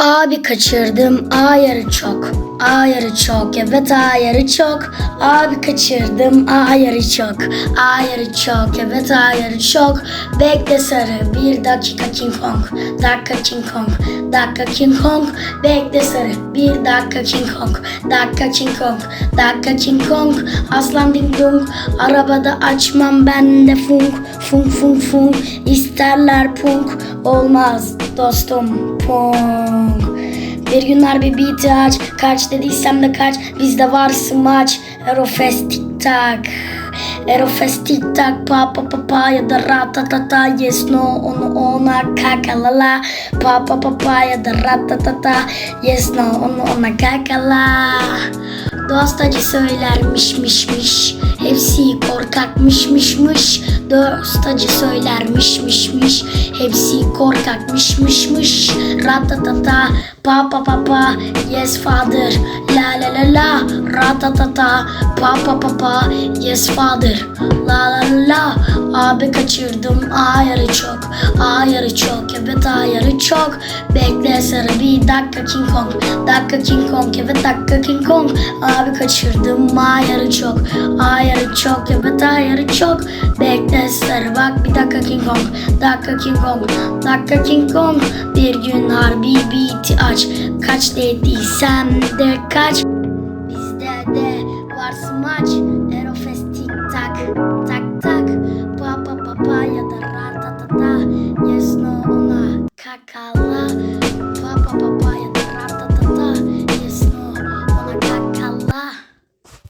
Abi kaçırdım ayarı çok. Ayarı çok evet ayarı çok. Abi kaçırdım ayarı çok. Ayarı çok evet ayarı çok. Bekle sarı bir dakika King Kong. Dakika King Kong. Dakika King Kong. Bekle sarı bir dakika King Kong. Dakika King Kong. Dakika King Kong. Aslan ding dong. Arabada açmam ben de funk. Funk funk funk. İsterler punk. Olmaz dostum punk. Bir günler bir beat aç. Kaç dediysem de kaç. Bizde var smaç Aerofest tik tak. Aerofest tik tak. Pa pa pa pa ya da ratatata Yes no onu ona kakalala Pa pa pa pa ya da ratatata Yes no onu ona kakala Dost acı söylermiş miş miş Hepsi korkakmış mış mış Dost acı söylermiş miş miş Hepsi korkakmış mış mış Ratatata Pa pa pa pa Yes father. La la la la Ratatata Pa pa pa pa Yes father. La la la la Abi kaçırdım ayarı çok Ayarı çok evet ayarı çok. Bekle sarı bir dakika King Kong Dakika King Kong evet dakika King Kong. Abi kaçırdım ayarı çok Ayarı çok evet ayarı çok. Bekle sarı bak bir dakika King Kong Dakika King Kong Dakika King Kong. Bir gün harbi beat aç Kaç dediysem de kaç. Bizde de var smaç Aerofest tik tak Tak cacalá, pá, pá.